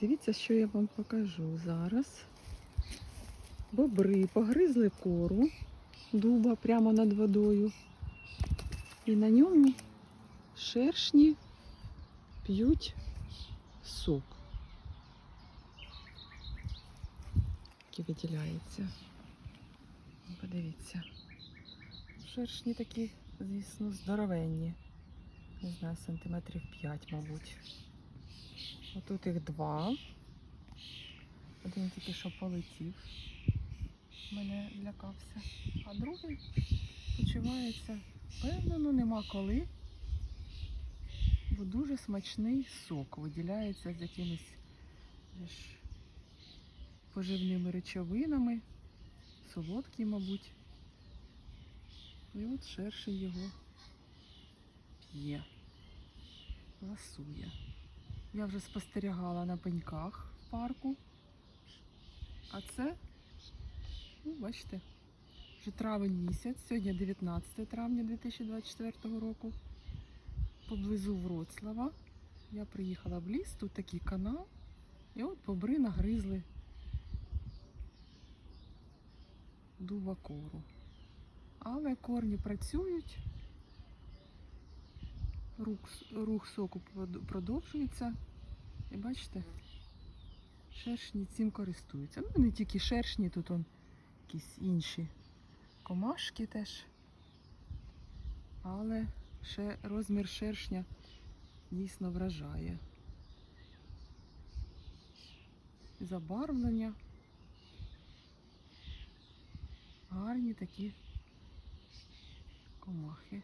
Дивіться, що я вам покажу зараз. Бобри погризли кору дуба прямо над водою. І на ньому шершні п'ють сок. Який виділяється. Подивіться. Шершні такі, звісно, здоровенні. Не знаю, сантиметрів 5, мабуть. Отут їх два. Один тільки що полетів. Мене лякався. А другий почувається. Певно, ну нема коли. Бо дуже смачний сок виділяється з якимись поживними речовинами. Солодкий, мабуть. І от шершень його п'є, ласує. Я вже спостерігала на пеньках в парку. А це, ну, бачите, вже травень місяць, сьогодні 19 травня 2024 року. Поблизу Вроцлава. Я приїхала в ліс, тут такий канал. І от бобри нагризли дуба кору. Але корні працюють, рух, рух соку продовжується. І бачите, шершні цим користуються. Ну, не тільки шершні, тут он якісь інші комашки теж. Але ще розмір шершня дійсно вражає. Забарвлення. Гарні такі комахи.